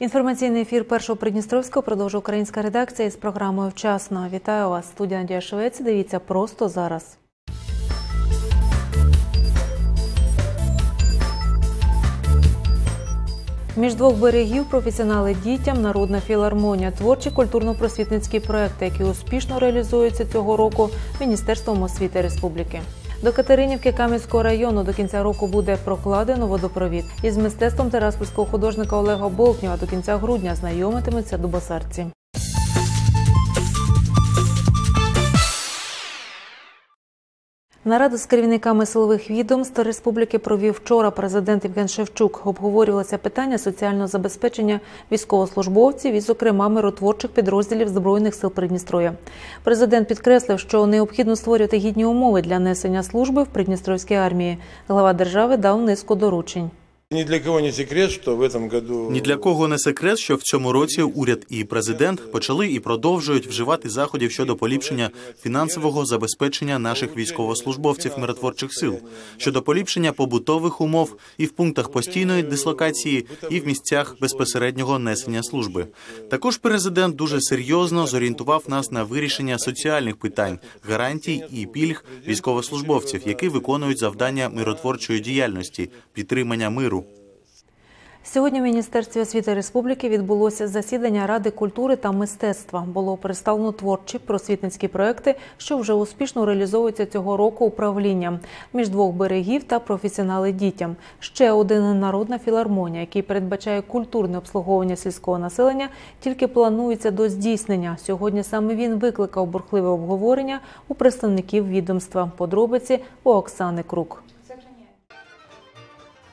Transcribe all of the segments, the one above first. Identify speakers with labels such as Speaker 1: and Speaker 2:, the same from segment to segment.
Speaker 1: Інформаційний ефір першого Придністровського продовжує українська редакція із програмою Вчасно. Вітаю вас, студія Надія Швець. Дивіться просто зараз. Між двох берегів професіонали дітям, народна філармонія, творчі культурно-просвітницькі проекти, які успішно реалізуються цього року Міністерством освіти республіки. До Катеринівки Кам'янського району до кінця року буде прокладено водопровід. Із мистецтвом тераспольського художника Олега Болтнєва до кінця грудня знайомитимуться дубосарці. Нараду з керівниками силових відомств республіки провів вчора президент Євген Шевчук. Обговорювалося питання соціального забезпечення військовослужбовців і, зокрема, миротворчих підрозділів збройних сил Придністров'я. Президент підкреслив, що необхідно створювати гідні умови для несення служби в Придністровській армії. Глава держави дав низку доручень.
Speaker 2: Ни для кого не секрет, что в этом году...
Speaker 3: Ні для кого не секрет, що в цьому році уряд і президент почали і продовжують вживати заходів щодо поліпшення фінансового забезпечення наших військовослужбовців миротворчих сил, щодо поліпшення побутових умов і в пунктах постійної дислокації, і в місцях безпосереднього несення служби. Також президент дуже серйозно зорієнтував нас на вирішення соціальних питань, гарантій і пільг військовослужбовців, які виконують завдання миротворчої діяльності, підтримання миру.
Speaker 1: Сьогодні в Міністерстві освіти республіки відбулося засідання Ради культури та мистецтва. Було представлено творчі просвітницькі проекти, що вже успішно реалізовуються цього року управлінням між двох берегів та професіонали дітям. Ще один народна філармонія, який передбачає культурне обслуговування сільського населення, тільки планується до здійснення. Сьогодні саме він викликав бурхливе обговорення у представників відомства. Подробиці у Оксани Крук.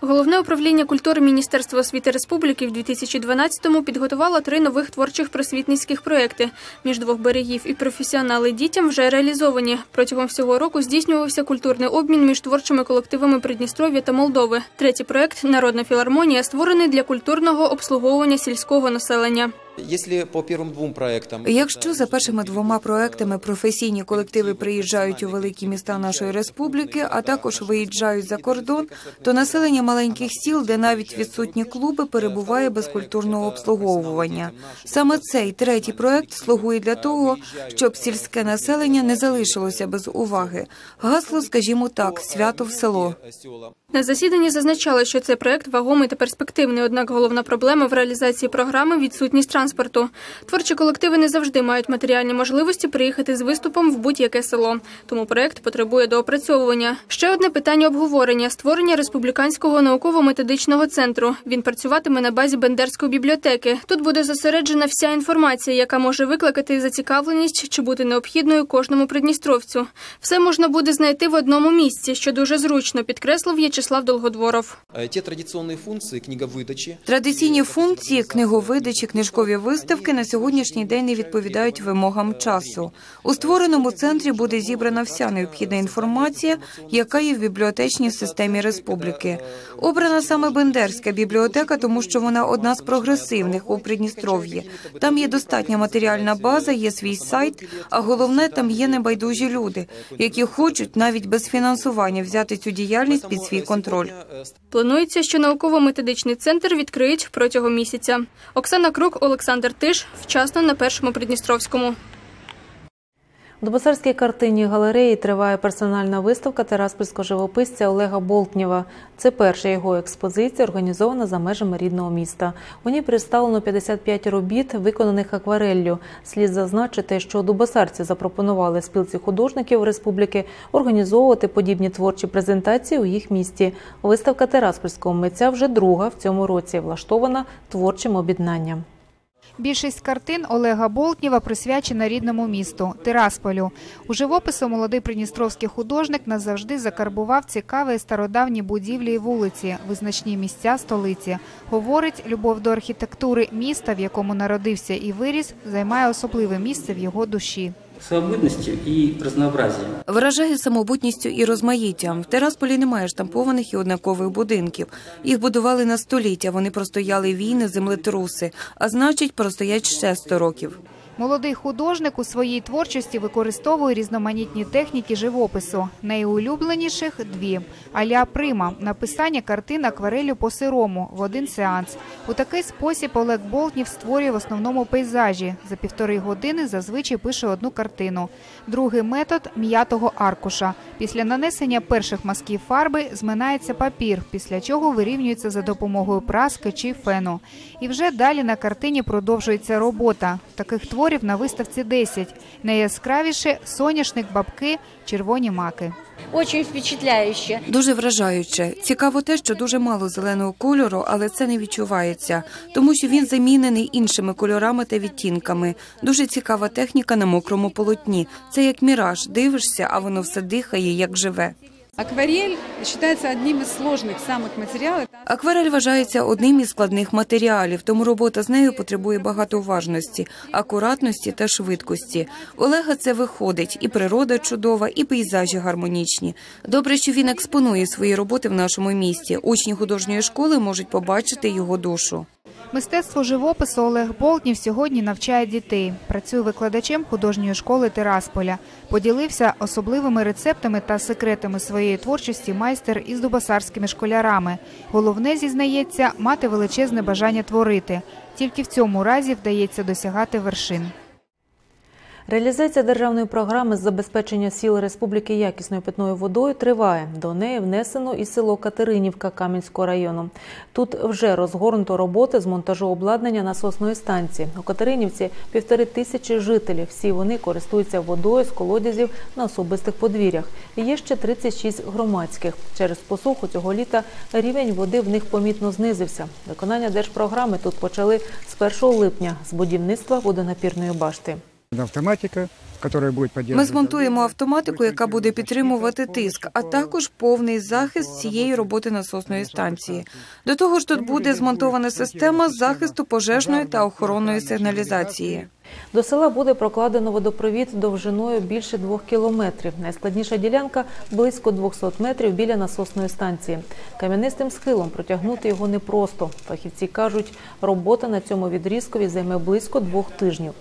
Speaker 4: Головне управління культури Міністерства освіти республіки в 2012-му підготувало три нових творчих просвітницьких проекти. Між двох берегів і професіонали дітям вже реалізовані. Протягом всього року здійснювався культурний обмін між творчими колективами Придністров'я та Молдови. Третій проект Народна філармонія створений для культурного обслуговування сільського населення.
Speaker 5: Якщо
Speaker 6: за першими двома проектами професійні колективи приїжджають у великі міста нашої республіки, а також виїжджають за кордон, то населення маленьких сіл, де навіть відсутні клуби, перебуває без культурного обслуговування. Саме цей третій проект слугує для того, щоб сільське населення не залишилося без уваги. Гасло, скажімо так, свято в село.
Speaker 4: На засіданні зазначали, що цей проект вагомий та перспективний. Однак головна проблема в реалізації програми відсутність транспорту. Творчі колективи не завжди мають матеріальні можливості приїхати з виступом в будь-яке село. Тому проект потребує доопрацьовування. Ще одне питання обговорення створення республіканського науково-методичного центру. Він працюватиме на базі Бендерської бібліотеки. Тут буде зосереджена вся інформація, яка може викликати зацікавленість чи бути необхідною кожному придністровцю. Все можна буде знайти в одному місці, що дуже зручно, підкреслив В'ячеслав Долгодворов.
Speaker 5: Е, ті традиційні функції книговидачі
Speaker 6: Традиційні функції книговидачі, книжкові виставки на сьогоднішній день не відповідають вимогам часу. У створеному центрі буде зібрана вся необхідна інформація, яка є в бібліотечній системі республіки. Обрана саме Бендерська бібліотека, тому що вона одна з прогресивних у Придністров'ї. Там є достатня матеріальна база, є свій сайт, а головне там є небайдужі люди, які хочуть навіть без фінансування взяти цю діяльність під свій контроль.
Speaker 4: Планується, що науково-методичний центр відкриють протягом місяця. Оксана Крук, Олександр Тиш. Вчасно на першому Придністровському.
Speaker 1: У Дубосарській картинній галереї триває персональна виставка тераспольського живописця Олега Болтнєва. Це перша його експозиція, організована за межами рідного міста. У ній представлено 55 робіт, виконаних аквареллю. Слід зазначити, що дубосарці запропонували спілці художників республіки організовувати подібні творчі презентації у їх місті. Виставка тераспольського митця вже друга в цьому році, влаштована творчим об'єднанням.
Speaker 7: Більшість картин Олега Болтнєва присвячена рідному місту Тирасполю. У живопису молодий придністровський художник назавжди закарбував цікаві стародавні будівлі і вулиці, визначні місця столиці. Говорить, любов до архітектури міста, в якому народився і виріс, займає особливе місце в його душі.
Speaker 8: Самобытностью і разнообразием.
Speaker 6: Вражає самобутністю і розмаїттям. В Терасполі немає штампованих і однакових будинків. Їх будували на століття. Вони простояли війни, землетруси, а значить, простоять ще 100 років.
Speaker 7: Молодий художник у своїй творчості використовує різноманітні техніки живопису. Найулюбленіших дві аля прима написання картин акварелю по сирому в один сеанс. У такий спосіб Олег Болтнів створює в основному пейзажі. За півтори години зазвичай пише одну картину. Другий метод м'ятого аркуша. Після нанесення перших мазків фарби зминається папір, після чого вирівнюється за допомогою праски чи фену. І вже далі на картині продовжується робота. Таких творів на виставці 10. Найяскравіше соняшник, бабки, червоні маки.
Speaker 9: Очень впечатляюще.
Speaker 6: Дуже вражаюче. Цікаво те, що дуже мало зеленого кольору, але це не відчувається, тому що він замінений іншими кольорами та відтінками. Дуже цікава техніка на мокрому полотні. Це як міраж. Дивишся, а воно все дихає, як живе.
Speaker 10: Акварель считается одним из сложных самых материалов.
Speaker 6: Акварель вважається одним із складних матеріалів, тому робота з нею потребує багато уважності, акуратності та швидкості. Олега це виходить, і природа чудова, і пейзажі гармонічні. Добре, що він експонує свої роботи в нашому місті. Учні художньої школи можуть побачити його душу.
Speaker 7: Мистецтво живопису Олег Болтнів сьогодні навчає дітей. Працює викладачем художньої школи Тирасполя. Поділився особливими рецептами та секретами своєї творчості майстер із дубасарськими школярами. Головне, зізнається, мати величезне бажання творити. Тільки в цьому разі вдається досягати вершин.
Speaker 1: Реалізація державної програми з забезпечення сіл республіки якісною питною водою триває. До неї внесено і село Катеринівка Кам'янського району. Тут вже розгорнуто роботи з монтажу обладнання насосної станції. У Катеринівці півтори тисячі жителів. Всі вони користуються водою з колодязів на особистих подвір'ях. Є ще 36 громадських. Через посуху цього літа рівень води в них помітно знизився. Виконання держпрограми тут почали з 1 липня з будівництва водонапірної башти.
Speaker 11: Автоматика, яка буде
Speaker 6: Ми змонтуємо автоматику, яка буде підтримувати тиск, а також повний захист цієї роботи насосної станції. До того ж, тут буде змонтована система захисту пожежної та охоронної сигналізації.
Speaker 1: До села буде прокладено водопровід довжиною більше двох кілометрів. Найскладніша ділянка близько 200 метрів біля насосної станції. Кам'янистим схилом протягнути його непросто. Фахівці кажуть, робота на цьому відрізкові займе близько двох тижнів.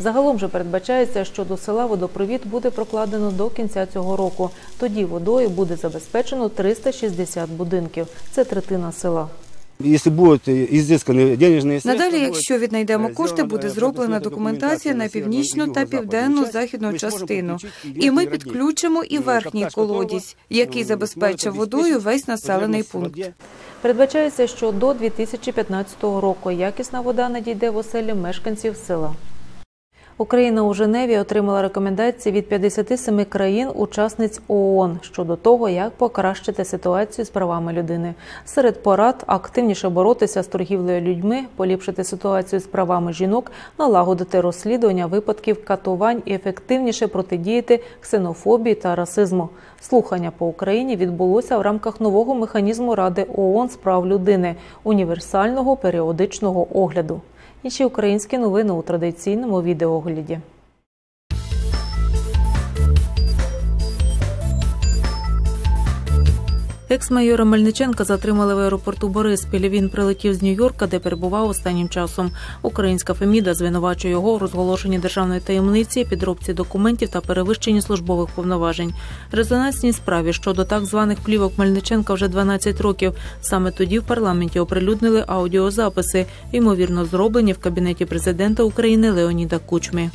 Speaker 1: Загалом же передбачається, що до села водопровід буде прокладено до кінця цього року. Тоді водою буде забезпечено 360 будинків. Це третина села.
Speaker 6: Надалі, якщо віднайдемо кошти, буде зроблена документація на північну та південну західну частину. І ми підключимо і верхній колодязь, який забезпечить водою весь населений пункт.
Speaker 1: Передбачається, що до 2015 року якісна вода надійде в оселі мешканців села. Україна у Женеві отримала рекомендації від 57 країн-учасниць ООН щодо того, як покращити ситуацію з правами людини. Серед порад активніше боротися з торгівлею людьми, поліпшити ситуацію з правами жінок, налагодити розслідування випадків катувань і ефективніше протидіяти ксенофобії та расизму. Слухання по Україні відбулося в рамках нового механізму Ради ООН з прав людини універсального періодичного огляду. Інші українські новини у традиційному відеоогляді. Екс-майора Мельниченка затримали в аеропорту Бориспіль. Він прилетів з Нью-Йорка, де перебував останнім часом. Українська Феміда звинувачує його у розголошенні державної таємниці, підробці документів та перевищенні службових повноважень. Резонансній справі щодо так званих плівок Мельниченка вже 12 років. Саме тоді в парламенті оприлюднили аудіозаписи, ймовірно, зроблені в кабінеті президента України Леоніда Кучми.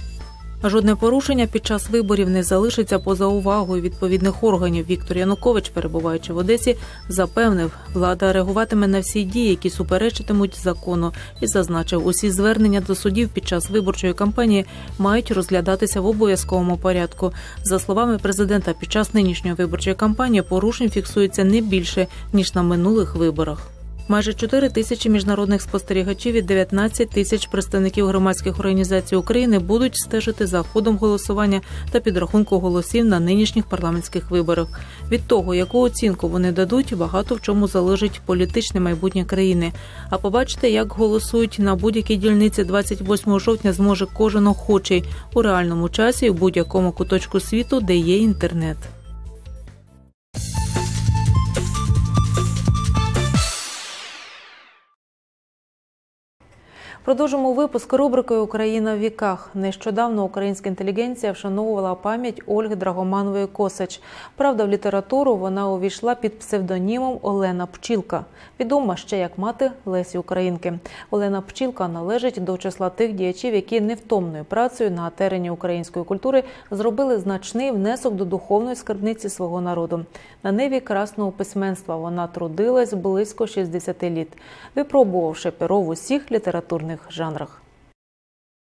Speaker 1: Жодне порушення під час виборів не залишиться поза увагою відповідних органів. Віктор Янукович, перебуваючи в Одесі, запевнив, влада реагуватиме на всі дії, які суперечитимуть закону, і зазначив, усі звернення до судів під час виборчої кампанії мають розглядатися в обов'язковому порядку. За словами президента, під час нинішньої виборчої кампанії порушень фіксується не більше ніж на минулих виборах. Майже 4 тисячі міжнародних спостерігачів і 19 тисяч представників громадських організацій України будуть стежити за ходом голосування та підрахунку голосів на нинішніх парламентських виборах. Від того, яку оцінку вони дадуть, багато в чому залежить політичне майбутнє країни. А побачити, як голосують на будь-якій дільниці 28 жовтня, зможе кожен охочий у реальному часі у будь-якому куточку світу, де є інтернет. Продовжимо випуск рубрикою Україна в віках. Нещодавно українська інтелігенція вшановувала пам'ять Ольги Драгоманової Косач. Правда, в літературу вона увійшла під псевдонімом Олена Пчілка, відома ще як мати Лесі Українки. Олена Пчілка належить до числа тих діячів, які невтомною працею на терені української культури зробили значний внесок до духовної скарбниці свого народу. На ниві красного письменства вона трудилась близько 60 літ, випробувавши перо в усіх літературних жанрах.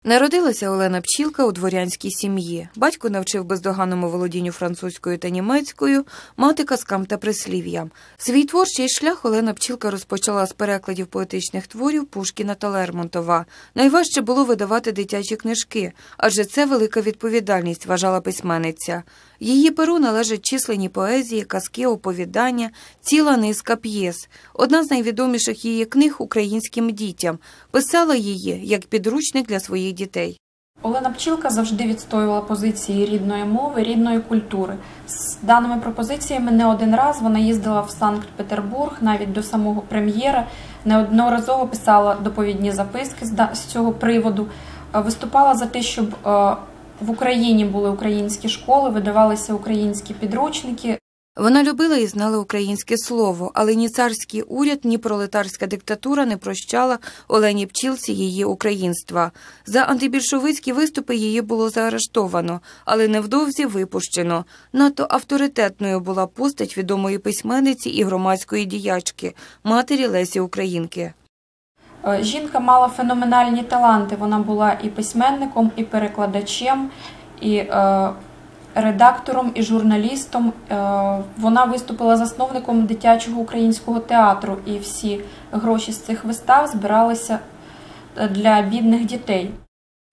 Speaker 6: Народилася Олена Пчілка у дворянській сім'ї. Батько навчив бездоганному володінню французькою та німецькою, мати казкам та прислів'ям. Свій творчий шлях Олена Пчілка розпочала з перекладів поетичних творів Пушкіна та Лермонтова. Найважче було видавати дитячі книжки, адже це велика відповідальність, вважала письменниця. Її перу належать численні поезії, казки, оповідання, ціла низка п'єс. Одна з найвідоміших її книг українським дітям. Писала її як підручник для своїх дітей.
Speaker 12: Олена Пчілка завжди відстоювала позиції рідної мови, рідної культури. З даними пропозиціями не один раз вона їздила в Санкт-Петербург, навіть до самого прем'єра, неодноразово писала доповідні записки з цього приводу, виступала за те, щоб е, в Україні були українські школи, видавалися українські підручники.
Speaker 6: Вона любила і знала українське слово, але ні царський уряд, ні пролетарська диктатура не прощала Олені Пчілці її українства. За антибільшовицькі виступи її було заарештовано, але невдовзі випущено. Надто авторитетною була постать відомої письменниці і громадської діячки, матері Лесі Українки.
Speaker 12: Е, Жінка мала феноменальні таланти. Вона була і письменником, і перекладачем, і е, редактором, і журналістом. Е, вона виступила засновником дитячого українського театру, і всі гроші з цих вистав збиралися для бідних дітей.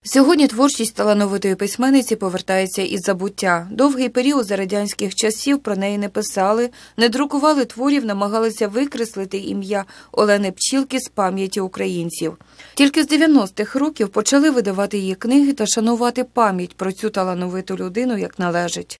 Speaker 6: Сьогодні творчість талановитої письменниці повертається із забуття. Довгий період за радянських часів про неї не писали, не друкували творів, намагалися викреслити ім'я Олени Пчілки з пам'яті українців. Тільки з 90-х років почали видавати її книги та шанувати пам'ять про цю талановиту людину як належить.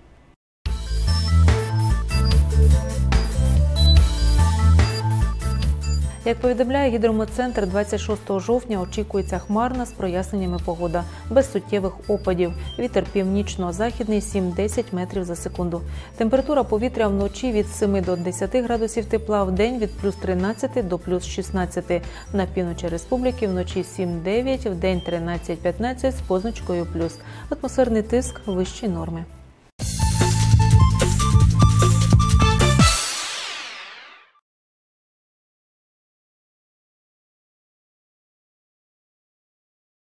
Speaker 1: Як повідомляє гідрометцентр, 26 жовтня очікується хмарна з проясненнями погода, без суттєвих опадів. Вітер північно-західний 7-10 метрів за секунду. Температура повітря вночі від 7 до 10 градусів тепла, в день від плюс 13 до плюс 16. На півночі республіки вночі 7-9, в день 13-15 з позначкою плюс. Атмосферний тиск вищі норми.